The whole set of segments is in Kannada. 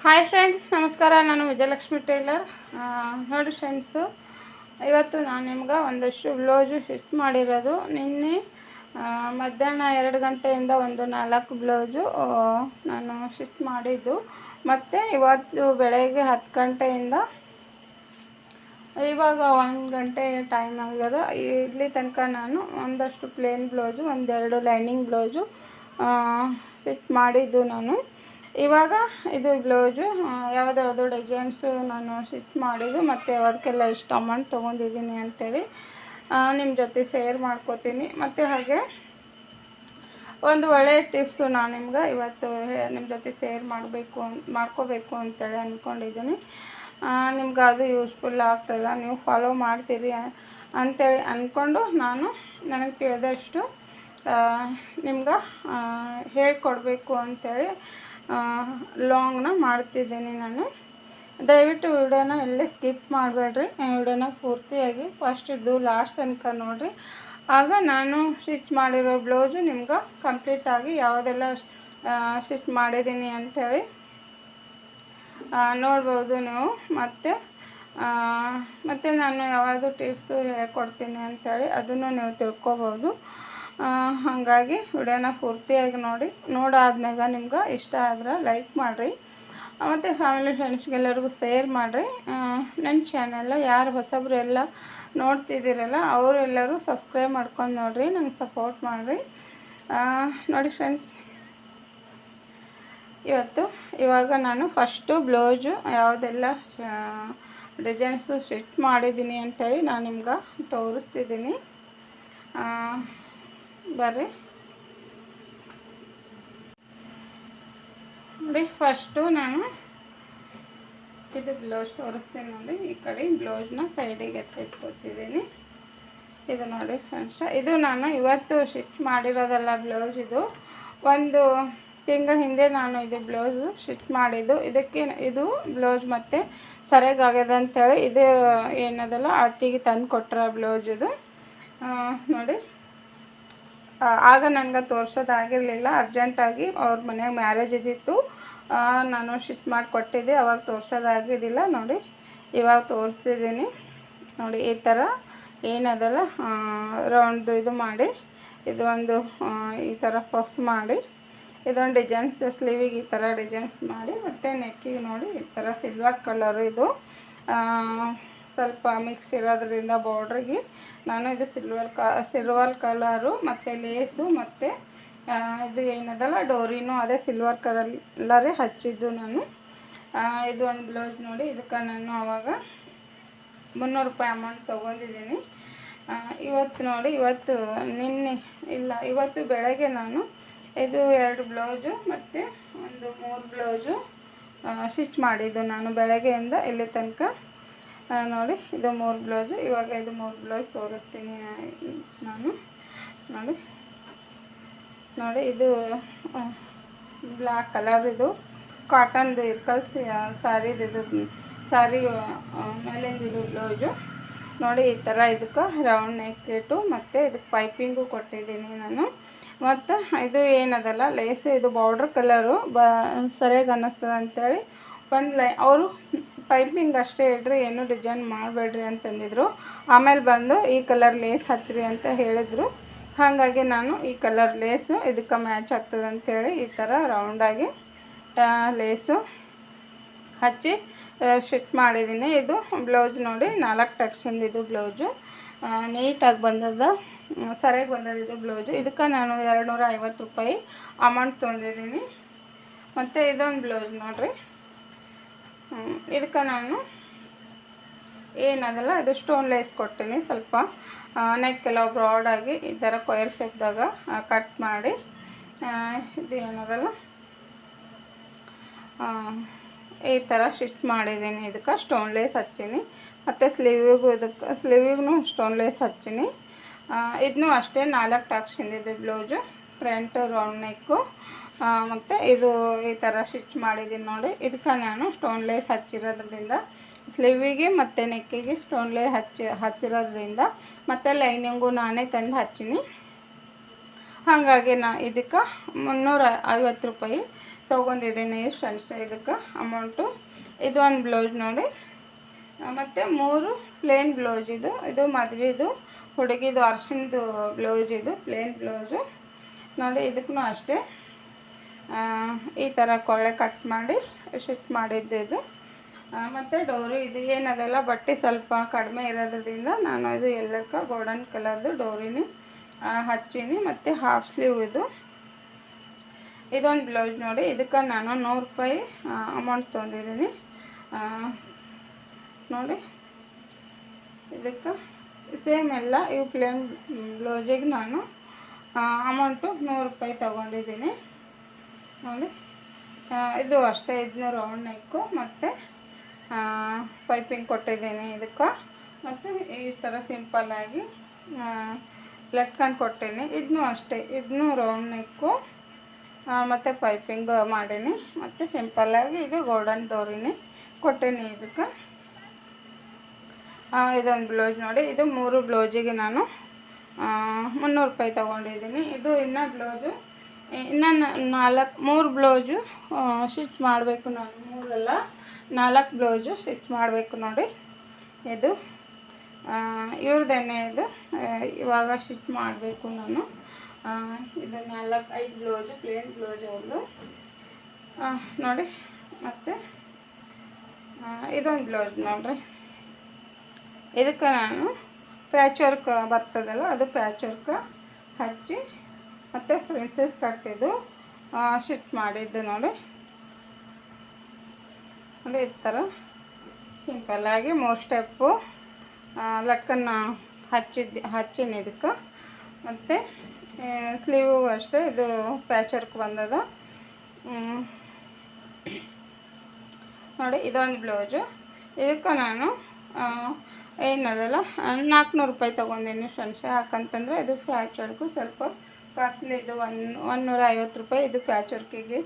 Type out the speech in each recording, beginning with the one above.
ಹಾಯ್ ಫ್ರೆಂಡ್ಸ್ ನಮಸ್ಕಾರ. ನಾನು ವಿಜಯಲಕ್ಷ್ಮಿ ಟೇಲರ್. ನೋಡಿ ಫ್ರೆಂಡ್ಸು ಇವತ್ತು ನಾನು ನಿಮ್ಗೆ ಒಂದಷ್ಟು ಬ್ಲೌಸು ಸ್ಟಿಚ್ ಮಾಡಿರೋದು. ನಿನ್ನೆ ಮಧ್ಯಾಹ್ನ ಎರಡು ಗಂಟೆಯಿಂದ ಒಂದು ನಾಲ್ಕು ಬ್ಲೌಸು ನಾನು ಸ್ಟಿಚ್ ಮಾಡಿದ್ದು. ಮತ್ತು ಇವತ್ತು ಬೆಳಗ್ಗೆ ಹತ್ತು ಗಂಟೆಯಿಂದ, ಇವಾಗ ಒಂದು ಗಂಟೆ ಟೈಮ್ ಆಗ್ಯದ. ಇಲ್ಲಿ ತನಕ ನಾನು ಒಂದಷ್ಟು ಪ್ಲೇನ್ ಬ್ಲೌಸು, ಒಂದೆರಡು ಲೈನಿಂಗ್ ಬ್ಲೌಸು ಸ್ಟಿಚ್ ಮಾಡಿದ್ದು ನಾನು. ಇವಾಗ ಇದು ಬ್ಲೌಸು ಯಾವುದ್ಯಾವುದು ಡಿಸೈನ್ಸು ನಾನು ಸ್ಟಿಚ್ ಮಾಡಿದ್ದು, ಮತ್ತು ಅದಕ್ಕೆಲ್ಲ ಇಷ್ಟು ಅಮೌಂಟ್ ತೊಗೊಂಡಿದ್ದೀನಿ ಅಂಥೇಳಿ ನಿಮ್ಮ ಜೊತೆ ಶೇರ್ ಮಾಡ್ಕೋತೀನಿ. ಮತ್ತು ಹಾಗೆ ಒಂದು ಒಳ್ಳೆಯ ಟಿಪ್ಸು ನಾನು ನಿಮ್ಗೆ ಇವತ್ತು ನಿಮ್ಮ ಜೊತೆ ಶೇರ್ ಮಾಡಬೇಕು ಮಾಡ್ಕೋಬೇಕು ಅಂತೇಳಿ ಅಂದ್ಕೊಂಡಿದ್ದೀನಿ ನಿಮ್ಗೆ ಅದು ಯೂಸ್ಫುಲ್ ಆಗ್ತದೆ, ನೀವು ಫಾಲೋ ಮಾಡ್ತೀರಿ ಅಂತೇಳಿ ಅಂದ್ಕೊಂಡು ನಾನು ನನಗೆ ತಿಳಿದಷ್ಟು ನಿಮ್ಗೆ ಹೇಳ್ಕೊಡ್ಬೇಕು ಅಂಥೇಳಿ ಲಾಂಗ್ನ ಮಾಡ್ತಿದ್ದೀನಿ ನಾನು. ದಯವಿಟ್ಟು ವಿಡಿಯೋನ ಎಲ್ಲೇ ಸ್ಕಿಪ್ ಮಾಡಬೇಡ್ರಿ. ವಿಡಿಯೋನ ಪೂರ್ತಿಯಾಗಿ ಫಸ್ಟ್ ಇದು ಲಾಸ್ಟ್ ತನಕ ನೋಡಿರಿ. ಆಗ ನಾನು ಸ್ಟಿಚ್ ಮಾಡಿರೋ ಬ್ಲೌಸು ನಿಮ್ಗೆ ಕಂಪ್ಲೀಟಾಗಿ ಯಾವುದೆಲ್ಲ ಸ್ಟಿಚ್ ಮಾಡಿದ್ದೀನಿ ಅಂಥೇಳಿ ನೋಡ್ಬೋದು ನೀವು. ಮತ್ತು ಮತ್ತು ನಾನು ಯಾವುದು ಟಿಪ್ಸು ಹೇಳ್ಕೊಡ್ತೀನಿ ಅಂಥೇಳಿ ಅದನ್ನು ನೀವು ತಿಳ್ಕೊಬೋದು. ಹಾಗಾಗಿ ವಿಡಿಯೋನ ಪೂರ್ತಿಯಾಗಿ ನೋಡಿ ನೋಡಾದ್ಮ್ಯಾಗ ನಿಮ್ಗೆ ಇಷ್ಟ ಆದ್ರೆ ಲೈಕ್ ಮಾಡಿರಿ. ಮತ್ತು ಫ್ಯಾಮಿಲಿ ಫ್ರೆಂಡ್ಸ್ಗೆಲ್ಲರಿಗೂ ಶೇರ್ ಮಾಡಿರಿ. ನನ್ನ ಚಾನೆಲ್ ಯಾರು ಹೊಸಬ್ರು ಎಲ್ಲ ನೋಡ್ತಿದ್ದೀರಲ್ಲ, ಅವರೆಲ್ಲರೂ ಸಬ್ಸ್ಕ್ರೈಬ್ ಮಾಡ್ಕೊಂಡು ನೋಡಿರಿ, ನಂಗೆ ಸಪೋರ್ಟ್ ಮಾಡಿರಿ. ನೋಡಿ ಫ್ರೆಂಡ್ಸ್ ಇವತ್ತು, ಇವಾಗ ನಾನು ಫಸ್ಟು ಬ್ಲೌಸು ಯಾವುದೆಲ್ಲ ಡಿಸೈನ್ಸು ಸ್ಟಿಚ್ ಮಾಡಿದ್ದೀನಿ ಅಂತೇಳಿ ನಾನು ನಿಮ್ಗೆ ತೋರಿಸ್ತಿದ್ದೀನಿ. ಬರ್ರಿ. ನೋಡಿ ಫಸ್ಟು ನಾನು ಇದು ಬ್ಲೌಸ್ ತೋರಿಸ್ತೀನಿ ನೋಡಿ, ಈ ಕಡೆ ಬ್ಲೌಸ್ನ ಸೈಡಿಗೆ ಎತ್ತಿಟ್ಕೊತಿದ್ದೀನಿ. ಇದು ನೋಡಿ ಫ್ರೆಂಡ್ಸ್ ಇದು ನಾನು ಇವತ್ತು ಸ್ಟಿಚ್ ಮಾಡಿರೋದಲ್ಲ ಬ್ಲೌಸ್ ಇದು. ಒಂದು ತಿಂಗಳ ಹಿಂದೆ ನಾನು ಇದು ಬ್ಲೌಸು ಸ್ಟಿಚ್ ಮಾಡಿದ್ದು. ಇದಕ್ಕೆ ಇದು ಬ್ಲೌಸ್ ಮತ್ತು ಸರಿಯಾಗ್ಯದ ಅಂಥೇಳಿ ಇದು ಏನದಲ್ಲ ಅತ್ತಿಗೆ ತಂದು ಕೊಟ್ಟರೆ ಬ್ಲೌಸ್ ಇದು ನೋಡಿ. ಆಗ ನನಗೆ ತೋರ್ಸೋದಾಗಿರಲಿಲ್ಲ ಅರ್ಜೆಂಟಾಗಿ ಅವ್ರ ಮನೆಯಾಗ ಮ್ಯಾರೇಜ್ ಇದ್ದಿತ್ತು ನಾನು ಶಿಫ್ಟ್ ಮಾಡಿ ಕೊಟ್ಟಿದ್ದೆ ಅವಾಗ ತೋರ್ಸೋದಾಗಿದ್ದಿಲ್ಲ ನೋಡಿ, ಇವಾಗ ತೋರಿಸ್ತಿದ್ದೀನಿ. ನೋಡಿ, ಈ ಥರ ಏನದಲ್ಲ ರೌಂಡ್ ಇದು ಮಾಡಿ, ಇದು ಒಂದು ಈ ಥರ ಪಫ್ಸ್ ಮಾಡಿ, ಇದೊಂದು ಡಿಸೈನ್ಸ್ ಸ್ಲೀವಿಗೆ ಈ ಥರ ಡಿಸೈನ್ಸ್ ಮಾಡಿ, ಮತ್ತು ನೆಕ್ಕಿಗೆ ನೋಡಿ, ಈ ಥರ ಸಿಲ್ವರ್ ಕಲರು ಇದು. ಸ್ವಲ್ಪ ಮಿಕ್ಸ್ ಇರೋದ್ರಿಂದ ಬಾರ್ಡ್ರಿಗೆ ನಾನು ಇದು ಸಿಲ್ವರ್ ಕ ಸಿಲ್ವರ್ ಕಲರು ಮತ್ತು ಲೇಸು ಮತ್ತು ಇದು ಏನದಲ್ಲ ಡೋರಿನೂ ಅದೇ ಸಿಲ್ವರ್ ಕಲರೇ ಹಚ್ಚಿದ್ದು ನಾನು. ಇದು ಒಂದು ಬ್ಲೌಸ್ ನೋಡಿ, ಇದಕ್ಕೆ ನಾನು ಆವಾಗ ಮುನ್ನೂರು ರೂಪಾಯಿ ಅಮೌಂಟ್ ತೊಗೊಂಡಿದ್ದೀನಿ. ಇವತ್ತು ನೋಡಿ, ಇವತ್ತು ನಿನ್ನೆ, ಇಲ್ಲ, ಇವತ್ತು ಬೆಳಗ್ಗೆ ನಾನು ಇದು ಎರಡು ಬ್ಲೌಸು ಮತ್ತು ಒಂದು ಮೂರು ಬ್ಲೌಸು ಸ್ಟಿಚ್ ಮಾಡಿದ್ದು ನಾನು ಬೆಳಗ್ಗೆಯಿಂದ ಇಲ್ಲಿ ತನಕ. ನೋಡಿ, ಇದು ಮೂರು ಬ್ಲೌಸು. ಇವಾಗ ಇದು ಮೂರು ಬ್ಲೌಸ್ ತೋರಿಸ್ತೀನಿ ನಾನು. ನೋಡಿ. ನೋಡಿ, ಇದು ಬ್ಲ್ಯಾಕ್ ಕಲರ್ ಇದು. ಕಾಟನ್ದು ಇರ್ಕಲ್ಸ್ ಸಾರಿದು ಇದು, ಸಾರಿ ಇದು ಬ್ಲೌಸು. ನೋಡಿ, ಈ ಥರ ಇದಕ್ಕೆ ರೌಂಡ್ ನೆಕ್ ಇಟ್ಟು ಮತ್ತು ಇದಕ್ಕೆ ಪೈಪಿಂಗು ಕೊಟ್ಟಿದ್ದೀನಿ ನಾನು. ಮತ್ತು ಇದು ಏನದಲ್ಲ ಲೇಸು ಇದು ಬಾರ್ಡ್ರ್ ಕಲರು ಬ, ಸರಿಯಾಗಿ ಅನ್ನಿಸ್ತದೆ ಅಂಥೇಳಿ ಒಂದು ಲೈ, ಅವರು ಪೈಪಿಂಗ್ ಅಷ್ಟೇ ಇಡ್ರಿ ಏನು ಡಿಸೈನ್ ಮಾಡಬೇಡ್ರಿ ಅಂತಂದಿದ್ರು. ಆಮೇಲೆ ಬಂದು ಈ ಕಲರ್ ಲೇಸ್ ಹಚ್ಚಿರಿ ಅಂತ ಹೇಳಿದರು. ಹಾಗಾಗಿ ನಾನು ಈ ಕಲರ್ ಲೇಸು ಇದಕ್ಕೆ ಮ್ಯಾಚ್ ಆಗ್ತದೆ ಅಂಥೇಳಿ ಈ ಥರ ರೌಂಡಾಗಿ ಲೇಸು ಹಚ್ಚಿ ಸ್ಟಿಚ್ ಮಾಡಿದ್ದೀನಿ. ಇದು ಬ್ಲೌಸ್ ನೋಡಿ ನಾಲ್ಕು ಟಕ್ಸಿಂದ ಇದು ಬ್ಲೌಸು. ನೀಟಾಗಿ ಬಂದದ ಸರಿಯಾಗಿ ಬಂದದ ಇದು ಬ್ಲೌಸು. ಇದಕ್ಕೆ ನಾನು ಎರಡು ನೂರ ಐವತ್ತು ರೂಪಾಯಿ ಅಮೌಂಟ್ ತೊಂದಿದ್ದೀನಿ. ಮತ್ತು ಇದೊಂದು ಬ್ಲೌಸ್ ನೋಡಿರಿ. ಇದಕ್ಕೆ ನಾನು ಏನದಲ್ಲ, ಇದು ಸ್ಟೋನ್ ಲೇಸ್ ಕೊಟ್ಟಿನಿ ಸ್ವಲ್ಪ. ನೆಕ್ ಬ್ರಾಡಾಗಿ ಈ ಥರ ಕೊಯರ್ ಶೇಪ್ದಾಗ ಕಟ್ ಮಾಡಿ ಇದು ಏನದಲ್ಲ ಈ ಥರ ಸ್ಟಿಚ್ ಮಾಡಿದ್ದೀನಿ ಇದಕ್ಕೆ. ಸ್ಟೋನ್ ಲೇಸ್ ಹಚ್ಚೀನಿ. ಮತ್ತು ಸ್ಲೀವಿಗೂ ಇದಕ್ಕೆ ಸ್ಲೀವಿಗೂ ಸ್ಟೋನ್ ಲೇಸ್ ಹಚ್ಚೀನಿ. ಇದನ್ನೂ ಅಷ್ಟೇ ನಾಲ್ಕು ಟಾಕ್ಸಿಂದಿದೆ ಬ್ಲೌಸು. ಫ್ರಂಟ್ ರೌಂಡ್ ನೆಕ್ಕು ಮತ್ತು ಇದು ಈ ಥರ ಸ್ಟಿಚ್ ಮಾಡಿದ್ದೀನಿ ನೋಡಿ. ಇದಕ್ಕೆ ನಾನು ಸ್ಟೋನ್ ಲೇಸ್ ಹಚ್ಚಿರೋದ್ರಿಂದ ಸ್ಲೀವಿಗೆ ಮತ್ತು ನೆಕ್ಕಿಗೆ ಸ್ಟೋನ್ ಲೇ ಹಚ್ಚಿ, ಹಚ್ಚಿರೋದ್ರಿಂದ ಮತ್ತು ಲೈನಿಂಗು ನಾನೇ ತಂದು ಹಚ್ಚೀನಿ. ಹಾಗಾಗಿ ನಾ ಇದಕ್ಕೆ ಮುನ್ನೂರ ಐವತ್ತು ರೂಪಾಯಿ ತೊಗೊಂಡಿದ್ದೀನಿ ಫ್ರೆಂಡ್ಸ್ ಇದಕ್ಕೆ ಅಮೌಂಟು. ಇದು ಒಂದು ಬ್ಲೌಸ್ ನೋಡಿ. ಮತ್ತು ಮೂರು ಪ್ಲೇನ್ ಬ್ಲೌಸ್ ಇದು. ಇದು ಮದುವೆದು, ಹುಡುಗಿದು, ಅರ್ಶಿನದು ಬ್ಲೌಸ್ ಇದು ಪ್ಲೇನ್ ಬ್ಲೌಸು. ನೋಡಿ, ಇದಕ್ಕೂ ಅಷ್ಟೇ. ಈ ಥರ ಕೊಳ್ಳೆ ಕಟ್ ಮಾಡಿ ಶಿಫ್ಟ್ ಮಾಡಿದ್ದು ಇದು. ಮತ್ತು ಡೋರಿ ಇದು ಏನದೆಲ್ಲ, ಬಟ್ಟೆ ಸ್ವಲ್ಪ ಕಡಿಮೆ ಇರೋದ್ರಿಂದ ನಾನು ಇದು ಎಲ್ಲಕ್ಕ ಗೋಲ್ಡನ್ ಕಲರ್ದು ಡೋರಿನಿ ಹಚ್ಚೀನಿ. ಮತ್ತು ಹಾಫ್ ಸ್ಲೀವ್ ಇದು. ಇದೊಂದು ಬ್ಲೌಸ್ ನೋಡಿ, ಇದಕ್ಕೆ ನಾನು ನೂರು ರೂಪಾಯಿ ಅಮೌಂಟ್ ತೊಗೊಂಡಿದ್ದೀನಿ. ನೋಡಿ. ಇದಕ್ಕೆ ಸೇಮ್ ಎಲ್ಲ ಇವು ಪ್ಲೇನ್ ಬ್ಲೌಸಿಗೆ ನಾನು ಅಮೌಂಟು ನೂರು ರೂಪಾಯಿ ತೊಗೊಂಡಿದ್ದೀನಿ. ನೋಡಿ. ಇದು ಅಷ್ಟೇ ಇದನ್ನ ರೌಂಡ್ ನೆಕ್ಕು ಮತ್ತು ಪೈಪಿಂಗ್ ಕೊಟ್ಟಿದ್ದೀನಿ ಇದಕ್ಕೆ. ಮತ್ತು ಈ ಥರ ಸಿಂಪಲ್ಲಾಗಿ ಲೆಕ್ಕನ್ ಕೊಟ್ಟೀನಿ. ಇದನ್ನೂ ಅಷ್ಟೇ ಇದನ್ನೂ ರೌಂಡ್ ನೆಕ್ಕು ಮತ್ತು ಪೈಪಿಂಗ್ ಮಾಡೀನಿ. ಮತ್ತು ಸಿಂಪಲ್ಲಾಗಿ ಇದು ಗೋಲ್ಡನ್ ಡೋರಿನಿ ಕೊಟ್ಟೀನಿ ಇದಕ್ಕೆ. ಇದೊಂದು ಬ್ಲೌಸ್ ನೋಡಿ, ಇದು ಮೂರು ಬ್ಲೌಸಿಗೆ ನಾನು ಮುನ್ನೂರು ರೂಪಾಯಿ ತೊಗೊಂಡಿದ್ದೀನಿ. ಇದು ಇನ್ನೂ ಬ್ಲೌಸು ಇನ್ನು ನಾಲ್ಕು, ಮೂರು ಬ್ಲೌಸು ಸ್ಟಿಚ್ ಮಾಡಬೇಕು ನಾನು. ಮೂರಲ್ಲ, ನಾಲ್ಕು ಬ್ಲೌಸು ಸ್ಟಿಚ್ ಮಾಡಬೇಕು ನೋಡಿ. ಇದು ಇವ್ರದ್ದೇನೆ ಇದು. ಇವಾಗ ಸ್ಟಿಚ್ ಮಾಡಬೇಕು ನಾನು. ಇದು ನಾಲ್ಕು, ಐದು ಬ್ಲೌಸು, ಪ್ಲೇನ್ ಬ್ಲೌಸ್ ಅವ್ರದ್ದು ನೋಡಿ, ಮತ್ತು ಇದೊಂದು ಬ್ಲೌಸ್ ನೋಡಿರಿ. ಇದಕ್ಕೆ ನಾನು ಪ್ಯಾಚ್ ವರ್ಕ್ ಬರ್ತದಲ್ಲ, ಅದು ಪ್ಯಾಚ್ ವರ್ಕ್ ಹಚ್ಚಿ ಮತ್ತು ಪ್ರಿನ್ಸಸ್ ಕಟ್ಟಿದ್ದು ಶಿಫ್ಟ್ ಮಾಡಿದ್ದು ನೋಡಿ. ನೋಡಿ ಈ ಥರ ಸಿಂಪಲ್ಲಾಗಿ ಮೂರು ಸ್ಟೆಪ್ಪು ಲಟ್ಕನ್ನ ಹಚ್ಚಿದ್ದು, ಹಚ್ಚೀನಿ ಇದಕ್ಕೆ. ಮತ್ತು ಸ್ಲೀವು ಅಷ್ಟೇ, ಇದು ಪ್ಯಾಚರ್ಕ್ ಬಂದದ ನೋಡಿ, ಇದೊಂದು ಬ್ಲೌಸು ಇದಕ್ಕೆ ನಾನು ಏನದಲ್ಲ, ನಾಲ್ಕುನೂರು ರೂಪಾಯಿ ತೊಗೊಂಡಿನಿ ಫ್ರೆಂಡ್ಸ್ ಯಾಕಂತಂದರೆ ಇದು ಫ್ಯಾಚರ್ಗೂ ಸ್ವಲ್ಪ ಕಾಸ್ಟ್ಲಿ ಇದು ಒನ್ ಒನ್ನೂರ ಐವತ್ತು ರೂಪಾಯಿ ಇದು ಪ್ಯಾಚ್ ವರ್ಕಿಗೆ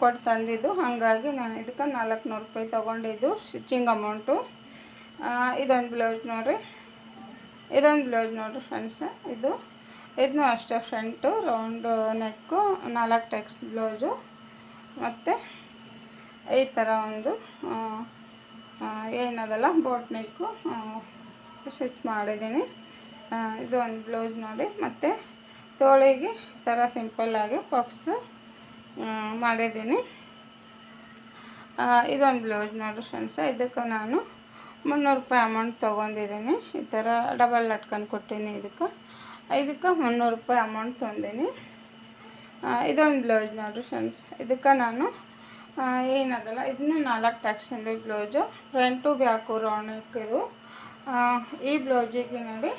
ಕೊಟ್ಟು ತಂದಿದ್ದು. ಹಾಗಾಗಿ ನಾನು ಇದಕ್ಕೆ ನಾಲ್ಕುನೂರು ರೂಪಾಯಿ ತೊಗೊಂಡಿದ್ದು ಸ್ಟಿಚಿಂಗ್ ಅಮೌಂಟು. ಇದೊಂದು ಬ್ಲೌಸ್ ನೋಡಿರಿ. ಇದೊಂದು ಬ್ಲೌಸ್ ನೋಡಿರಿ ಫ್ರೆಂಡ್ಸ್. ಇದು, ಇದನ್ನೂ ಅಷ್ಟೇ ಫ್ರಂಟು, ರೌಂಡು ನೆಕ್ಕು, ನಾಲ್ಕು ಟೆಕ್ಸ್ ಬ್ಲೌಸು. ಮತ್ತು ಈ ಥರ ಒಂದು ಏನದಲ್ಲ, ಬೋಟ್ ನೆಕ್ಕು ಸ್ಟಿಚ್ ಮಾಡಿದ್ದೀನಿ. ಇದು ಒಂದು ಬ್ಲೌಸ್ ನೋಡಿ. ಮತ್ತು ತೋಳಿಗೆ ಥರ ಸಿಂಪಲ್ಲಾಗಿ ಪಫ್ಸ್ ಮಾಡಿದ್ದೀನಿ. ಇದೊಂದು ಬ್ಲೌಸ್ ನೋಡಿ ಫ್ರೆಂಡ್ಸ, ಇದಕ್ಕೆ ನಾನು ಮುನ್ನೂರು ರೂಪಾಯಿ ಅಮೌಂಟ್ ತೊಗೊಂಡಿದ್ದೀನಿ. ಈ ಥರ ಡಬಲ್ ಲಟ್ಕೊಂಡು ಕೊಟ್ಟೀನಿ ಇದಕ್ಕೆ. ಇದಕ್ಕೆ ಮುನ್ನೂರು ರೂಪಾಯಿ ಅಮೌಂಟ್ ತಂದೀನಿ. ಇದೊಂದು ಬ್ಲೌಸ್ ನೋಡಿರಿ ಫ್ರೆಂಡ್ಸ್, ಇದಕ್ಕೆ ನಾನು ಏನದಲ್ಲ, ಇದನ್ನು ನಾಲ್ಕು ಟ್ಯಾಕ್ಸಿಂದು ಬ್ಲೌಸು. ಫ್ರಂಟು ಬ್ಯಾಕು ರೌಂಡ್ ಇದು ಈ ಬ್ಲೌಸಿಗೆ ನೋಡಿ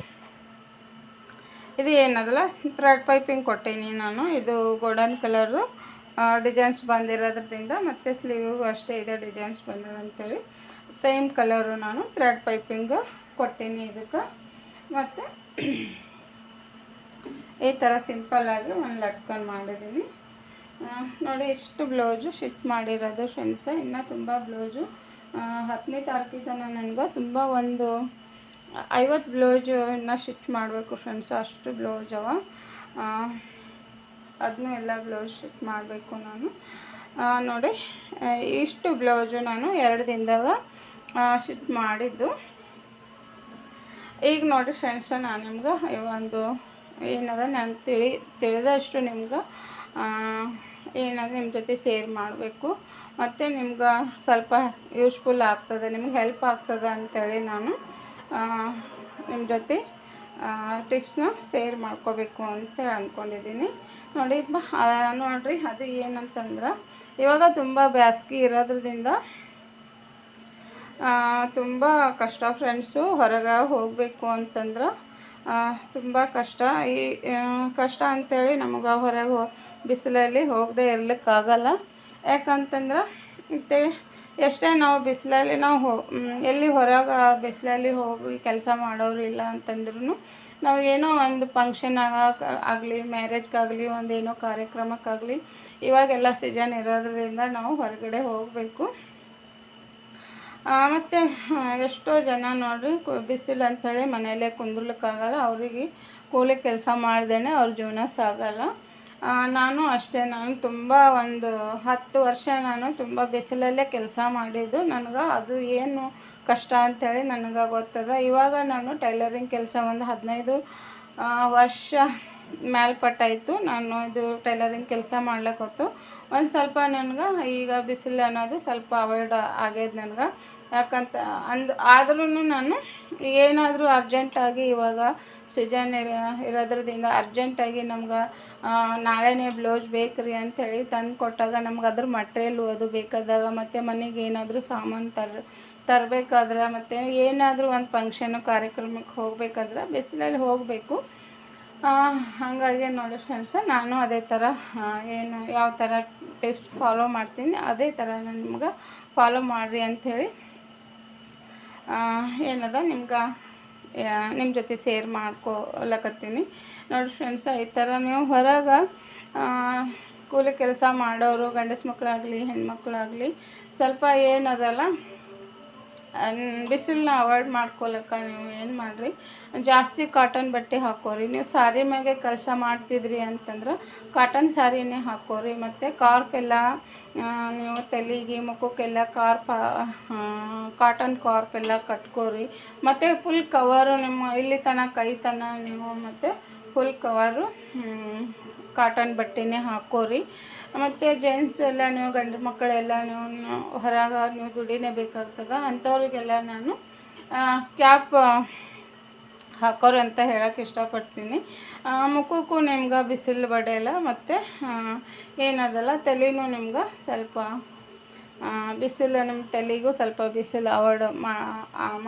ಇದು ಏನದಲ್ಲ? ಥ್ರೆಡ್ ಪೈಪಿಂಗ್ ಕೊಟ್ಟೀನಿ ನಾನು. ಇದು ಗೋಲ್ಡನ್ ಕಲರು ಡಿಸೈನ್ಸ್ ಬಂದಿರೋದ್ರಿಂದ ಮತ್ತು ಸ್ಲೀವಿಗೂ ಅಷ್ಟೇ ಇದೆ ಡಿಸೈನ್ಸ್ ಬಂದಿದೆ ಸೇಮ್ ಕಲರು ನಾನು ಥ್ರೆಡ್ ಪೈಪಿಂಗು ಕೊಟ್ಟೀನಿ ಇದಕ್ಕೆ. ಮತ್ತು ಈ ಥರ ಸಿಂಪಲ್ಲಾಗಿ ಒಂದು ಲಟ್ಕೊಂಡು ಮಾಡಿದ್ದೀನಿ ನೋಡಿ ಇಷ್ಟು ಬ್ಲೌಸು ಸ್ಟಿಚ್ ಮಾಡಿರೋದು ಫ್ರೆಂಡ್ಸ ಇನ್ನೂ ತುಂಬ ಬ್ಲೌಸು ಹತ್ತನೇ ತಾರೀಕಿಗೆ ನನಗೆ ತುಂಬ ಒಂದು ಐವತ್ತು ಬ್ಲೌಸು ಇನ್ನು ಸ್ಟಿಚ್ ಮಾಡಬೇಕು ಫ್ರೆಂಡ್ಸ್ ಅಷ್ಟು ಬ್ಲೌಸ್ ಅವ. ಅದನ್ನೂ ಎಲ್ಲ ಬ್ಲೌಸ್ ಸ್ಟಿಚ್ ಮಾಡಬೇಕು ನಾನು. ನೋಡಿ ಇಷ್ಟು ಬ್ಲೌಸು ನಾನು ಎರಡು ದಿನದಾಗ ಸ್ಟಿಚ್ ಮಾಡಿದ್ದು. ಈಗ ನೋಡಿ ಫ್ರೆಂಡ್ಸ ನಾನು ನಿಮ್ಗೆ ಒಂದು ಏನದ ನಂಗೆ ತಿಳಿ, ತಿಳಿದಷ್ಟು ನಿಮ್ಗೆ ಏನಾದ್ರು ನಿಮ್ಮ ಜೊತೆ ಶೇರ್ ಮಾಡಬೇಕು. ಮತ್ತು ನಿಮ್ಗೆ ಸ್ವಲ್ಪ ಯೂಸ್ಫುಲ್ ಆಗ್ತದೆ, ನಿಮ್ಗೆ ಹೆಲ್ಪ್ ಆಗ್ತದೆ ಅಂತೇಳಿ ನಾನು ನಿಮ್ಮ ಜೊತೆ ಟಿಪ್ಸ್ನ ಶೇರ್ ಮಾಡ್ಕೋಬೇಕು ಅಂತ ಅಂದ್ಕೊಂಡಿದ್ದೀನಿ ನೋಡಿ ನೋಡಿರಿ, ಅದು ಏನಂತಂದ್ರೆ, ಇವಾಗ ತುಂಬ ಬ್ಯಾಸ್ಗೆ ಇರೋದ್ರಿಂದ ತುಂಬ ಕಷ್ಟ ಫ್ರೆಂಡ್ಸು ಹೊರಗೆ ಹೋಗಬೇಕು ಅಂತಂದ್ರೆ ತುಂಬ ಕಷ್ಟ. ಈ ಕಷ್ಟ ಅಂಥೇಳಿ ನಮಗೆ ಹೊರಗೆ ಬಿಸಿಲಲ್ಲಿ ಹೋಗದೆ ಇರ್ಲಿಕ್ಕಾಗಲ್ಲ. ಯಾಕಂತಂದ್ರೆ, ಮತ್ತು ಎಷ್ಟೇ ನಾವು ಬಿಸಿಲಲ್ಲಿ ನಾವು ಹೋ ಎಲ್ಲಿ ಹೊರಗೆ ಬಿಸಿಲಲ್ಲಿ ಹೋಗಿ ಕೆಲಸ ಮಾಡೋರು ಇಲ್ಲ ಅಂತಂದ್ರೂ ನಾವು ಏನೋ ಒಂದು ಫಂಕ್ಷನ್ ಆಗಲಿ ಮ್ಯಾರೇಜ್ಗಾಗಲಿ ಒಂದು ಏನೋ ಕಾರ್ಯಕ್ರಮಕ್ಕಾಗಲಿ ಇವಾಗೆಲ್ಲ ಸೀಸನ್ ಇರೋದ್ರಿಂದ ನಾವು ಹೊರಗಡೆ ಹೋಗಬೇಕು. ಮತ್ತು ಎಷ್ಟೋ ಜನ ನೋಡ್ರಿ ಬಿಸಿಲು ಅಂಥೇಳಿ ಮನೆಯಲ್ಲೇ ಕುಂದ್ರಲಿಕ್ಕಾಗಲ್ಲ, ಅವರಿಗೆ ಕೂಲಿ ಕೆಲಸ ಮಾಡ್ದೇ ಅವ್ರ ಜೀವನ ಸಾಗಲ್ಲ. ನಾನು ಅಷ್ಟೇ. ನಾನು ತುಂಬ ಒಂದು ಹತ್ತು ವರ್ಷ ನಾನು ತುಂಬ ಬಿಸಿಲಲ್ಲೇ ಕೆಲಸ ಮಾಡಿದ್ದು. ನನಗೆ ಅದು ಏನು ಕಷ್ಟ ಅಂಥೇಳಿ ನನಗೆ ಗೊತ್ತದ. ಇವಾಗ ನಾನು ಟೈಲರಿಂಗ್ ಕೆಲಸ ಒಂದು ಹದಿನೈದು ವರ್ಷ ಮೇಲ್ಪಟ್ಟಾಯಿತು. ನಾನು ಇದು ಟೈಲರಿಂಗ್ ಕೆಲಸ ಮಾಡ್ಲಿಕ್ಕೆ ಒಂದು ಸ್ವಲ್ಪ ನನಗೆ ಈಗ ಬಿಸಿಲು ಅನ್ನೋದು ಸ್ವಲ್ಪ ಅವಾಯ್ಡ್ ಆಗ್ಯದ ನನಗೆ. ಯಾಕಂತ ಅಂದ್ ಆದ್ರೂ ನಾನು ಏನಾದರೂ ಅರ್ಜೆಂಟಾಗಿ ಇವಾಗ ಸೀಸನ್ ಇರೋ ಇರೋದ್ರದಿಂದ ಅರ್ಜೆಂಟಾಗಿ ನಮ್ಗೆ ನಾಳೆನೇ ಬ್ಲೌಸ್ ಬೇಕ್ರಿ ಅಂಥೇಳಿ ತಂದು ಕೊಟ್ಟಾಗ ನಮ್ಗೆ ಅದ್ರ ಮಟ್ರಿಯಲ್ ಅದು ಬೇಕಾದಾಗ ಮತ್ತು ಮನೆಗೆ ಏನಾದರೂ ಸಾಮಾನು ತರ, ತರಬೇಕಾದ್ರೆ ಮತ್ತು ಏನಾದರೂ ಒಂದು ಫಂಕ್ಷನು ಕಾರ್ಯಕ್ರಮಕ್ಕೆ ಹೋಗಬೇಕಾದ್ರೆ ಬಿಸಿಲಲ್ಲಿ ಹೋಗಬೇಕು. ಹಾಗಾಗಿ ನೋಡಿ ಫ್ರೆಂಡ್ಸ ನಾನು ಅದೇ ಥರ ಏನು, ಯಾವ ಥರ ಟಿಪ್ಸ್ ಫಾಲೋ ಮಾಡ್ತೀನಿ ಅದೇ ಥರ ನಾನು ನಿಮ್ಗೆ ಫಾಲೋ ಮಾಡಿರಿ ಅಂಥೇಳಿ ಏನದ, ನಿಮ್ಗೆ ನಿಮ್ಮ ಜೊತೆ ಸೇರ್ ಮಾಡ್ಕೊಲಕತ್ತೀನಿ. ನೋಡಿ ಫ್ರೆಂಡ್ಸ್ ಈ ಥರ ನೀವು ಹೊರಗೆ ಕೂಲಿ ಕೆಲಸ ಮಾಡೋರು, ಗಂಡಸ ಮಕ್ಕಳಾಗಲಿ ಹೆಣ್ಮಕ್ಳಾಗಲಿ, ಸ್ವಲ್ಪ ಏನದಲ್ಲ ಬಿಸಿಲನ್ನ ಅವಾಯ್ಡ್ ಮಾಡ್ಕೊಳಕ್ಕೆ ನೀವು ಏನು ಮಾಡಿರಿ? ಜಾಸ್ತಿ ಕಾಟನ್ ಬಟ್ಟೆ ಹಾಕೋರಿ. ನೀವು ಸಾರಿ ಮ್ಯಾಗೆ ಕೆಲಸ ಮಾಡ್ತಿದ್ರಿ ಅಂತಂದ್ರೆ ಕಾಟನ್ ಸಾರಿನೇ ಹಾಕೋರಿ. ಮತ್ತು ಕಾರ್ಪೆಲ್ಲ ನೀವು ತಲೆಗೆ, ಮುಖಕ್ಕೆಲ್ಲ ಕಾರ್ಪ್ ಕಾಟನ್ ಕಾರ್ಪೆಲ್ಲ ಕಟ್ಕೋರಿ. ಮತ್ತು ಫುಲ್ ಕವರು ನಿಮ್ಮ ಇಲ್ಲಿ ತನಕ ಕೈ ತನ ನೀವು ಮತ್ತು ಫುಲ್ ಕವರು ಕಾಟನ್ ಬಟ್ಟೆನೇ ಹಾಕೋರಿ. ಮತ್ತು ಜೆಂಟ್ಸ್ ಎಲ್ಲ ನೀವು, ಗಂಡು ಮಕ್ಕಳೆಲ್ಲ ನೀವು ಹೊರಗೆ ನೀವು ದುಡಿನೇ ಬೇಕಾಗ್ತದೆ. ಅಂಥವ್ರಿಗೆಲ್ಲ ನಾನು ಕ್ಯಾಪ್ ಹಾಕೋರು ಅಂತ ಹೇಳಕ್ಕೆ ಇಷ್ಟಪಡ್ತೀನಿ. ಮುಖಕ್ಕೂ ನಿಮ್ಗೆ ಬಿಸಿಲು ಬಡೆಯಲ್ಲ, ಮತ್ತು ಏನದಲ್ಲ, ತಲೆನೂ ನಿಮ್ಗೆ ಸ್ವಲ್ಪ ಬಿಸಿಲು ನಿಮ್ಮ ತಲೆಗೂ ಸ್ವಲ್ಪ ಬಿಸಿಲು ಅವಾಯ್ಡ್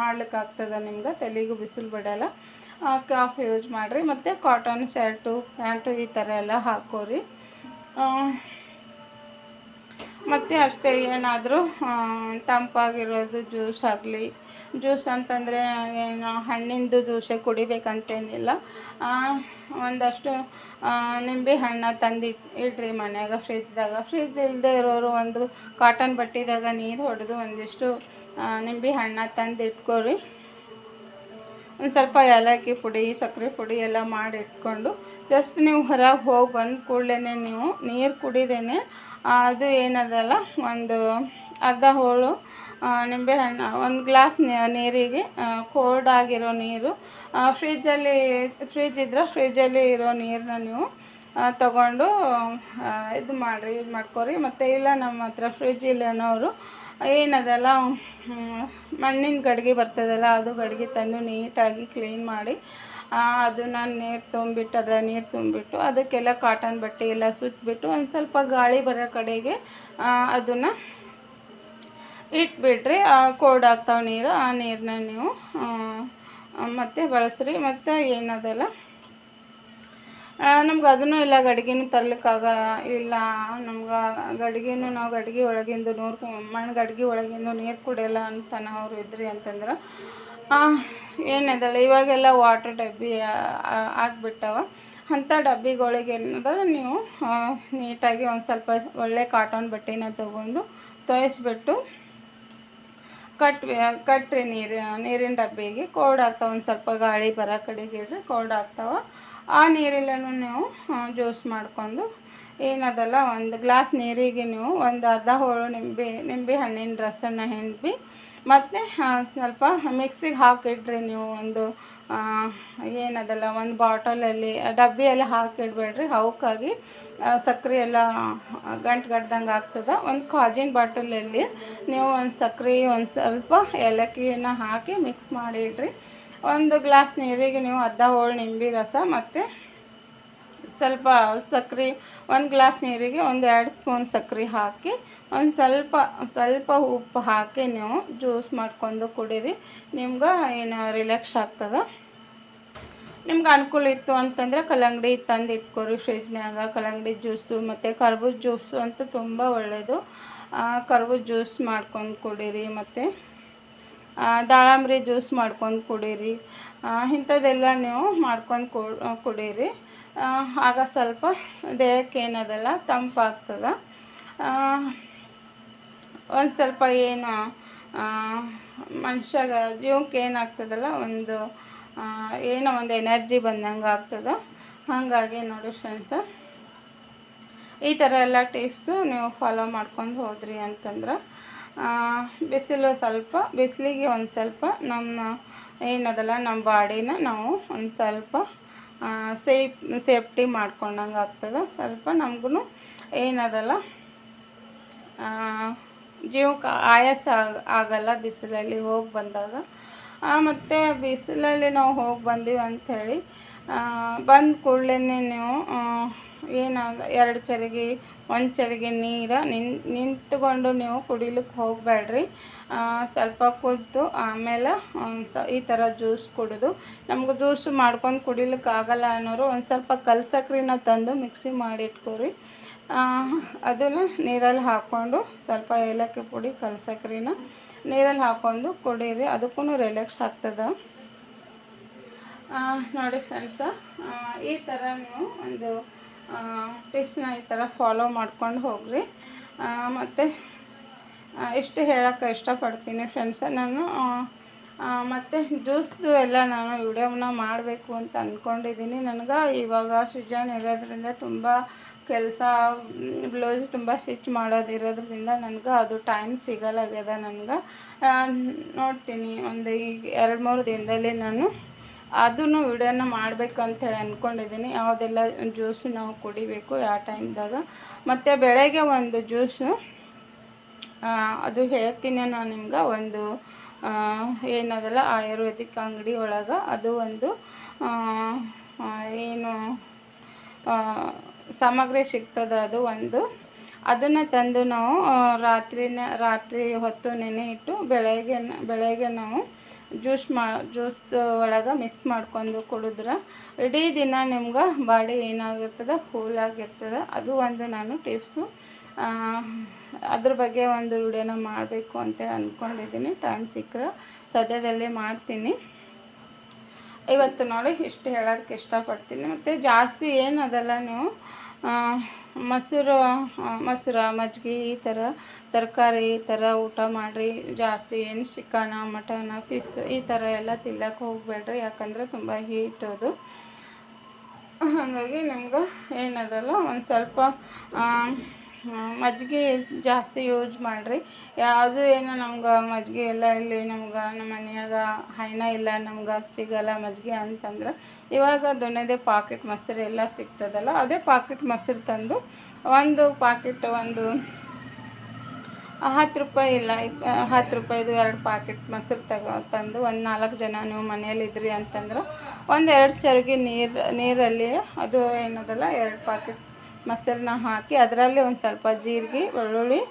ಮಾಡ್ಲಿಕ್ಕಾಗ್ತದೆ ನಿಮ್ಗೆ, ತಲೆಗೂ ಬಿಸಿಲು ಬಡಿಯಲ್ಲ. ಕ್ಯಾಪ್ ಯೂಸ್ ಮಾಡಿರಿ. ಮತ್ತು ಕಾಟನ್ ಶರ್ಟು ಪ್ಯಾಂಟು ಈ ಥರ ಎಲ್ಲ ಹಾಕೋರಿ. ಮತ್ತು ಅಷ್ಟೇ ಏನಾದರೂ ತಂಪಾಗಿರೋದು ಜ್ಯೂಸ್ ಆಗಲಿ. ಜ್ಯೂಸ್ ಅಂತಂದರೆ, ಏನು, ಹಣ್ಣಿಂದು ಜ್ಯೂಸೇ ಕುಡಿಬೇಕಂತೇನಿಲ್ಲ. ಒಂದಷ್ಟು ನಿಂಬೆ ಹಣ್ಣು ತಂದು ಇಡ್ರಿ ಮನ್ಯಾಗ ಫ್ರಿಜ್ದಾಗ. ಫ್ರಿಜ್ ಇಲ್ಲದೆ ಇರೋರು ಒಂದು ಕಾಟನ್ ಬಟ್ಟಿದಾಗ ನೀರು ಹೊಡೆದು ಒಂದಿಷ್ಟು ನಿಂಬೆ ಹಣ್ಣು ತಂದು ಇಟ್ಕೊರಿ ಒಂದು ಸ್ವಲ್ಪ ಏಲಕ್ಕಿ ಪುಡಿ ಸಕ್ಕರೆ ಪುಡಿ ಎಲ್ಲ ಮಾಡಿ ಇಟ್ಕೊಂಡು ಜಸ್ಟ್ ನೀವು ಹೊರಗೆ ಹೋಗಿ ಬಂದ ಕೂಡಲೇ ನೀವು ನೀರು ಕುಡಿದೇನೆ. ಅದು ಏನದಲ್ಲ, ಒಂದು ಅರ್ಧ ಹೋಳು ನಿಂಬೆ ಹಣ್ಣು, ಒಂದು ಗ್ಲಾಸ್ ನೀರಿಗೆ ಕೋಲ್ಡ್ ಆಗಿರೋ ನೀರು ಫ್ರಿಜ್ಜಲ್ಲಿ ಫ್ರಿಜ್ ಇದ್ದರೆ ಫ್ರಿಜ್ಜಲ್ಲಿ ಇರೋ ನೀರನ್ನ ನೀವು ತಗೊಂಡು ಇದು ಮಾಡಿರಿ, ಇದು ಮಾಡ್ಕೊರಿ. ಮತ್ತು ಇಲ್ಲ ನಮ್ಮ ಹತ್ರ ಫ್ರಿಜ್ ಇಲ್ಲ ಅನ್ನೋರು, ಏನದಲ್ಲ ಮಣ್ಣಿನ ಗಡಿಗೆ ಬರ್ತದಲ್ಲ, ಅದು ಗಡಿಗೆ ತಂದು ನೀಟಾಗಿ ಕ್ಲೀನ್ ಮಾಡಿ ಅದನ್ನು ನೀರು ತುಂಬಿಟ್ಟು ಅದರ ನೀರು ತುಂಬಿಟ್ಟು, ಅದಕ್ಕೆಲ್ಲ ಕಾಟನ್ ಬಟ್ಟೆ ಎಲ್ಲ ಸುತ್ತಬಿಟ್ಟು ಒಂದು ಸ್ವಲ್ಪ ಗಾಳಿ ಬರೋ ಕಡೆಗೆ ಅದನ್ನು ಇಟ್ಬಿಟ್ರಿ. ಕೋಲ್ಡ್ ಆಗ್ತಾವೆ ನೀರು, ಆ ನೀರನ್ನ ನೀವು ಮತ್ತೆ ಬಳಸ್ರಿ. ಮತ್ತು ಏನದಲ್ಲ ನಮ್ಗೆ ಅದನ್ನು ಇಲ್ಲ, ಗಡಿಗೆನೂ ತರ್ಲಿಕ್ಕಾಗ ಇಲ್ಲ, ನಮ್ಗೆ ಗಡಿಗೆನೂ ನಾವು ಗಡಿಗೆ ಒಳಗಿಂದು ನೂರು ಮಣ್ಣು ಗಡಿಗೆ ಒಳಗಿಂದು ನೀರು ಕುಡಿಯಲ್ಲ ಅಂತ ನಾವು ಇದ್ರಿ ಅಂತಂದ್ರೆ ಏನದಲ್ಲ ಇವಾಗೆಲ್ಲ ವಾಟ್ರ್ ಡಬ್ಬಿ ಆಗಿಬಿಟ್ಟವ. ಅಂಥ ಡಬ್ಬಿಗಳಿಗೆ ಏನದ, ನೀವು ನೀಟಾಗಿ ಒಂದು ಸ್ವಲ್ಪ ಒಳ್ಳೆ ಕಾಟನ್ ಬಟ್ಟೆನ ತೊಗೊಂಡು ತೊಯಿಸ್ಬಿಟ್ಟು ಕಟ್, ಕಟ್ರಿ ನೀರು, ನೀರಿನ ಡಬ್ಬಿಗೆ. ಕೋಲ್ಡ್ ಆಗ್ತಾವೆ, ಒಂದು ಸ್ವಲ್ಪ ಗಾಳಿ ಬರೋ ಕಡೆಗೆ ಇಡ್ರಿ ಕೋಲ್ಡ್ ಆಗ್ತಾವೆ. ಆ ನೀರೆಲ್ಲನೂ ನೀವು ಜ್ಯೂಸ್ ಮಾಡ್ಕೊಂಡು ಏನದಲ್ಲ, ಒಂದು ಗ್ಲಾಸ್ ನೀರಿಗೆ ನೀವು ಒಂದು ಅರ್ಧ ಹೋಳು ನಿಂಬೆ ನಿಂಬೆ ಹಣ್ಣಿನ ರಸನ ಹಿಂಡಿ ಮತ್ತು ಸ್ವಲ್ಪ ಮಿಕ್ಸಿಗೆ ಹಾಕಿಡ್ರಿ ನೀವು ಒಂದು ಏನದಲ್ಲ, ಒಂದು ಬಾಟಲಲ್ಲಿ ಡಬ್ಬಿಯಲ್ಲಿ ಹಾಕಿಡ್ಬೇಡ್ರಿ. ಅವಕ್ಕಾಗಿ ಸಕ್ಕರೆ ಎಲ್ಲ ಗಂಟು ಗಡ್ದಂಗೆ ಆಗ್ತದೆ. ಒಂದು ಕಾಜಿನ ಬಾಟಲಲ್ಲಿ ನೀವು ಒಂದು ಸಕ್ಕರೆ ಒಂದು ಸ್ವಲ್ಪ ಏಲಕ್ಕಿಯನ್ನು ಹಾಕಿ ಮಿಕ್ಸ್ ಮಾಡಿ ಇಡ್ರಿ ಒಂದು ಗ್ಲಾಸ್ ನೀರಿಗೆ ನೀವು ಅರ್ಧ ಹೋಳು ನಿಂಬೆ ರಸ ಮತ್ತು ಸ್ವಲ್ಪ ಸಕ್ಕರೆ ಒಂದು ಗ್ಲಾಸ್ ನೀರಿಗೆ ಒಂದು ಎರಡು ಸ್ಪೂನ್ ಸಕ್ಕರೆ ಹಾಕಿ, ಒಂದು ಸ್ವಲ್ಪ ಸ್ವಲ್ಪ ಉಪ್ಪು ಹಾಕಿ ನೀವು ಜ್ಯೂಸ್ ಮಾಡ್ಕೊಂಡು ಕುಡೀರಿ. ನಿಮ್ಗೆ ಏನು ರಿಲ್ಯಾಕ್ಸ್ ಆಗ್ತದೆ. ನಿಮ್ಗೆ ಅನುಕೂಲ ಇತ್ತು ಅಂತಂದರೆ ಕಲ್ಲಂಗಡಿ ತಂದು ಇಟ್ಕೊರಿ ಫ್ರಿಜ್ನ್ಯಾಗ. ಕಲ್ಲಂಗಡಿ ಜ್ಯೂಸು ಮತ್ತು ಕರ್ಬೂಜ ಜ್ಯೂಸು ಅಂತೂ ತುಂಬ ಒಳ್ಳೆಯದು ಕರ್ಬೂಜ್ ಜ್ಯೂಸ್ ಮಾಡ್ಕೊಂಡು ಕುಡೀರಿ ಮತ್ತು ದಾಳಂಬ್ರಿ ಜ್ಯೂಸ್ ಮಾಡ್ಕೊಂಡು ಕುಡೀರಿ. ಇಂಥದ್ದೆಲ್ಲ ನೀವು ಮಾಡ್ಕೊಂಡು ಕುಡೀರಿ. ಆಗ ಸ್ವಲ್ಪ ದೇಹಕ್ಕೆ ಏನದಲ್ಲ ತಂಪಾಗ್ತದೆ. ಒಂದು ಸ್ವಲ್ಪ ಏನು ಮನುಷ್ಯಾಗ ಜೀವಕ್ಕೆ ಏನಾಗ್ತದಲ್ಲ, ಒಂದು ಏನೋ ಒಂದು ಎನರ್ಜಿ ಬಂದಂಗೆ ಆಗ್ತದೆ. ಹಾಗಾಗಿ ನೋಡಿ ಫ್ರೆಂಡ್ಸ ಈ ಥರ ಎಲ್ಲ ಟಿಪ್ಸು ನೀವು ಫಾಲೋ ಮಾಡ್ಕೊಂಡು ಹೋದ್ರಿ ಅಂತಂದ್ರೆ ಬಿಸಿಲು ಸ್ವಲ್ಪ, ಬಿಸಿಲಿಗೆ ಒಂದು ಸ್ವಲ್ಪ ನಮ್ಮ ಏನದಲ್ಲ, ನಮ್ಮ ಬಾಡಿನ ನಾವು ಒಂದು ಸ್ವಲ್ಪ ಸೇಫ್, ಸೇಫ್ಟಿ ಮಾಡ್ಕೊಂಡಂಗೆ ಆಗ್ತದೆ. ಸ್ವಲ್ಪ ನಮಗೂ ಏನದಲ್ಲ ಜೀವಕ್ಕೆ ಆಯಾಸ ಆಗ- ಆಗಲ್ಲ ಬಿಸಿಲಲ್ಲಿ ಹೋಗಿ ಬಂದಾಗ. ಮತ್ತು ಬಿಸಿಲಲ್ಲಿ ನಾವು ಹೋಗಿ ಬಂದೀವಿ ಅಂಥೇಳಿ ಬಂದ ಕೂಡಲೇ ನೀವು ಏನು ಎರಡು ಚರಿಗೆ, ಒಂದು ಚರಿಗೆ ನೀರು ನಿಂತ್ಕೊಂಡು ನೀವು ಕುಡಿಲಿಕ್ಕೆ ಹೋಗಬೇಡ್ರಿ ಸ್ವಲ್ಪ ಕುದ್ದು ಆಮೇಲೆ ಸ, ಈ ಥರ ಜ್ಯೂಸ್ ಕುಡಿದು, ನಮ್ಗೆ ಜ್ಯೂಸ್ ಮಾಡ್ಕೊಂಡು ಕುಡಿಲಿಕ್ಕೆ ಆಗಲ್ಲ ಅನ್ನೋರು ಒಂದು ಸ್ವಲ್ಪ ಕಲ್ಸಕ್ರಿನ ತಂದು ಮಿಕ್ಸಿ ಮಾಡಿ ಇಟ್ಕೊರಿ ಅದನ್ನು ನೀರಲ್ಲಿ ಹಾಕ್ಕೊಂಡು ಸ್ವಲ್ಪ ಏಲಕ್ಕಿ ಪುಡಿ ಕಲ್ಸಕ್ರಿನ ನೀರಲ್ಲಿ ಹಾಕ್ಕೊಂಡು ಕುಡೀರಿ. ಅದಕ್ಕೂ ರಿಲ್ಯಾಕ್ಸ್ ಆಗ್ತದೆ. ನೋಡಿ ಫ್ರೆಂಡ್ಸ ಈ ಥರ ನೀವು ಒಂದು ಟಿಪ್ಸ್ನ ಈ ಥರ ಫಾಲೋ ಮಾಡ್ಕೊಂಡು ಹೋಗ್ರಿ. ಮತ್ತು ಇಷ್ಟು ಹೇಳೋಕ್ಕೆ ಇಷ್ಟಪಡ್ತೀನಿ ಫ್ರೆಂಡ್ಸ ನಾನು. ಮತ್ತು ಜ್ಯೂಸ್ದು ಎಲ್ಲ ನಾನು ವಿಡಿಯೋನ ಮಾಡಬೇಕು ಅಂತ ಅಂದ್ಕೊಂಡಿದ್ದೀನಿ ನನಗೆ ಇವಾಗ ಸೀಸನ್ ಇರೋದ್ರಿಂದ ತುಂಬ ಕೆಲಸ ಬ್ಲೌಸ್ ತುಂಬ ಸ್ಟಿಚ್ ಮಾಡೋದಿರೋದ್ರಿಂದ ನನಗೆ ಅದು ಟೈಮ್ ಸಿಗಲ್ಲಾಗ್ಯದ ನನಗೆ. ನೋಡ್ತೀನಿ, ಒಂದು ಈಗ ಎರಡು ಮೂರು ದಿನದಲ್ಲಿ ನಾನು ಅದನ್ನು ವಿಡಿಯೋನ ಮಾಡಬೇಕು ಅಂತೇಳಿ ಅಂದ್ಕೊಂಡಿದ್ದೀನಿ ಯಾವುದೆಲ್ಲ ಜ್ಯೂಸು ನಾವು ಕುಡಿಬೇಕು, ಯಾವ ಟೈಮ್ದಾಗ ಮತ್ತು ಬೆಳಗ್ಗೆ ಒಂದು ಜ್ಯೂಸು ಅದು ಹೇಳ್ತೀನಿ ನಾನು ನಿಮ್ಗೆ. ಒಂದು ಏನದಲ್ಲ, ಆಯುರ್ವೇದಿಕ್ ಅಂಗಡಿ ಒಳಗೆ. ಅದು ಒಂದು ಏನು ಸಾಮಗ್ರಿ ಸಿಗ್ತದೆ ಅದು ಒಂದು. ಅದನ್ನು ತಂದು ನಾವು ರಾತ್ರಿನ, ರಾತ್ರಿ ಹೊತ್ತು ನೆನೆ ಇಟ್ಟು ಬೆಳಗ್ಗೆ ಬೆಳಗ್ಗೆ ನಾವು ಜ್ಯೂಸ್ ಮಾ ಜ್ಯೂಸ್ ಒಳಗೆ ಮಿಕ್ಸ್ ಮಾಡ್ಕೊಂಡು ಕುಡಿದ್ರೆ ಇಡೀ ದಿನ ನಿಮ್ಗೆ ಬಾಡಿ ಏನಾಗಿರ್ತದೆ ಕೂಲಾಗಿರ್ತದೆ ಅದು ಒಂದು ನಾನು ಟಿಪ್ಸು ಅದ್ರ ಬಗ್ಗೆ ಒಂದು ವಿಡಿಯೋನ ಮಾಡಬೇಕು ಅಂತ ಅಂದ್ಕೊಂಡಿದ್ದೀನಿ ಟೈಮ್ ಸಿಕ್ಕರೆ ಸದ್ಯದಲ್ಲೇ ಮಾಡ್ತೀನಿ. ಇವತ್ತು ನೋಡಿ ಇಷ್ಟು ಹೇಳೋಕ್ಕೆ ಇಷ್ಟಪಡ್ತೀನಿ. ಮತ್ತು ಜಾಸ್ತಿ ಏನದಲ್ಲ ನೀವು ಆ, ಮೊಸರು ಮೊಸರು, ಮಜ್ಜಿಗೆ ಈ ಥರ ತರಕಾರಿ ಈ ಥರ ಊಟ ಮಾಡಿರಿ. ಜಾಸ್ತಿ ಏನು ಚಿಕನ, ಮಟನ ಫಿಸ್ ಈ ಥರ ಎಲ್ಲ ತಿನ್ನಕ್ಕೆ ಹೋಗಬೇಡ್ರಿ. ಯಾಕಂದರೆ ತುಂಬ ಹೀಟ್ ಅದು. ಹಾಗಾಗಿ ನಿಮ್ಗೆ ಏನದಲ್ಲ ಒಂದು ಸ್ವಲ್ಪ ಮಜ್ಜಿಗೆ ಜಾಸ್ತಿ ಯೂಸ್ ಮಾಡಿರಿ. ಯಾವುದು ಏನು ನಮ್ಗೆ ಮಜ್ಜಿಗೆ ಎಲ್ಲ ಇಲ್ಲಿ ನಮ್ಗೆ ನಮ್ಮ ಮನೆಯಾಗ ಹೈನ ಇಲ್ಲ, ನಮ್ಗೆ ಸಿಗಲ್ಲ ಮಜ್ಜಿಗೆ ಅಂತಂದ್ರೆ ಇವಾಗ ದೊಣ್ಣೆದೇ ಪಾಕೆಟ್ ಮೊಸರು ಎಲ್ಲ ಸಿಗ್ತದಲ್ಲ, ಅದೇ ಪಾಕೆಟ್ ಮೊಸರು ತಂದು ಒಂದು ಪಾಕೆಟ್ ಒಂದು ಹತ್ತು ರೂಪಾಯಿ ಇಲ್ಲ ಹತ್ತು ರೂಪಾಯಿದು ಎರಡು ಪಾಕೆಟ್ ಮೊಸರು ತಗೋ, ತಂದು ಒಂದು ನಾಲ್ಕು ಜನ ನೀವು ಮನೇಲಿ ಇದ್ರಿ ಅಂತಂದ್ರೆ ಒಂದು ಎರಡು ಚರಿಗೆ ನೀರು, ನೀರಲ್ಲಿ ಅದು ಏನದಲ್ಲ, ಎರಡು ಪಾಕೆಟ್ ಮೊಸರನ್ನ ಹಾಕಿ ಅದರಲ್ಲಿ ಒಂದು ಸ್ವಲ್ಪ ಜೀರಿಗೆ, ಬೆಳ್ಳುಳ್ಳಿ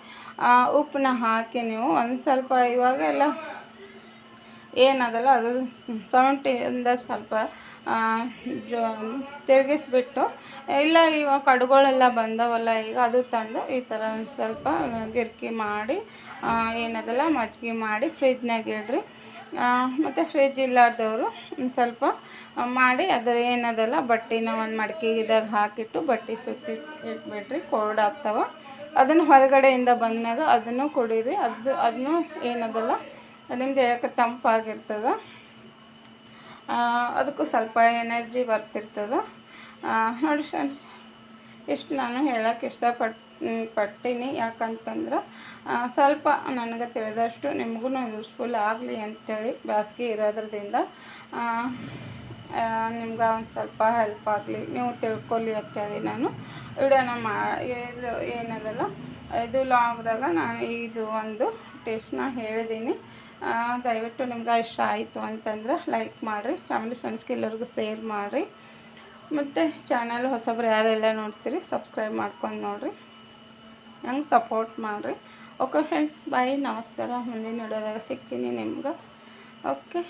ಉಪ್ಪನ್ನ ಹಾಕಿ ನೀವು ಒಂದು ಸ್ವಲ್ಪ ಇವಾಗ ಎಲ್ಲ ಏನದಲ್ಲ ಅದು ಸೌಂಟಿಂದ ಸ್ವಲ್ಪ ತಿರುಗಿಸ್ಬಿಟ್ಟು, ಇಲ್ಲ ಇವಾಗ ಕಡುಗಳೆಲ್ಲ ಬಂದವಲ್ಲ ಈಗ ಅದು ತಂದು ಈ ಥರ ಒಂದು ಸ್ವಲ್ಪ ಗಿರ್ಕಿ ಮಾಡಿ ಏನದಲ್ಲ ಮಜ್ಜಿಗೆ ಮಾಡಿ ಫ್ರಿಜ್ನಾಗ ಇಡ್ರಿ. ಮತ್ತು ಫ್ರಿಜ್ ಇಲ್ಲಾರ್ದವರು ಒಂದು ಸ್ವಲ್ಪ ಮಾಡಿ ಅದರ ಏನದಲ್ಲ ಬಟ್ಟೆನ ಒಂದು ಮಡಿಕೆಗಿದಾಗ ಹಾಕಿಟ್ಟು ಬಟ್ಟೆ ಸುತ್ತಿ ಇಟ್ಬಿಡ್ರಿ ಕೋಲ್ಡ್ ಆಗ್ತಾವೆ. ಅದನ್ನು ಹೊರಗಡೆಯಿಂದ ಬಂದಮ್ಯಾಗ ಅದನ್ನು ಕುಡೀರಿ. ಅದು ಅದನ್ನು ಏನದಲ್ಲ, ನಿಮ್ದು ಯಾಕೆ ತಂಪಾಗಿರ್ತದೆ. ಅದಕ್ಕೂ ಸ್ವಲ್ಪ ಎನರ್ಜಿ ಬರ್ತಿರ್ತದೆ. ನೋಡಿ ಫ್ರೆಂಡ್ಸ್ ಇಷ್ಟು ನಾನು ಹೇಳೋಕ್ಕೆ ಇಷ್ಟಪಟ್ಟು ಪಟ್ಟೀನಿ. ಯಾಕಂತಂದ್ರೆ ಸ್ವಲ್ಪ ನನಗೆ ತಿಳಿದಷ್ಟು ನಿಮಗೂ ಯೂಸ್ಫುಲ್ ಆಗಲಿ ಅಂಥೇಳಿ ಬ್ಯಾಸ್ಗೆ ಇರೋದ್ರಿಂದ ನಿಮ್ಗೆ ಒಂದು ಸ್ವಲ್ಪ ಹೆಲ್ಪ್ ಆಗಲಿ, ನೀವು ತಿಳ್ಕೊಳ್ಳಿ ಅಂತೇಳಿ ನಾನು ವಿಡಿಯೋನ ಮಾ, ಇದು ಏನದಲ್ಲ, ಇದು ಲಾಂಗ್ದಾಗ ನಾನು ಇದು ಒಂದು ಟೇಸ್ಟ್ನ ಹೇಳಿದ್ದೀನಿ ದಯವಿಟ್ಟು ನಿಮ್ಗೆ ಇಷ್ಟ ಆಯಿತು ಅಂತಂದ್ರೆ ಲೈಕ್ ಮಾಡಿರಿ ಫ್ಯಾಮಿಲಿ ಫ್ರೆಂಡ್ಸ್ಗೆ ಎಲ್ಲರಿಗೂ ಶೇರ್ ಮಾಡಿರಿ. ಮತ್ತು ಚಾನಲ್ ಹೊಸಬ್ರು ಯಾರೆಲ್ಲ ನೋಡ್ತೀರಿ ಸಬ್ಸ್ಕ್ರೈಬ್ ಮಾಡ್ಕೊಂಡು ನೋಡಿರಿ. ನಂಗೆ ಸಪೋರ್ಟ್ ಮಾಡಿರಿ. ಓಕೆ ಫ್ರೆಂಡ್ಸ್ ಬಾಯ್ ನಮಸ್ಕಾರ. ಮುಂದಿನ ನೋಡೋದಾಗ ಸಿಗ್ತೀನಿ ನಿಮ್ಗೆ. ಓಕೆ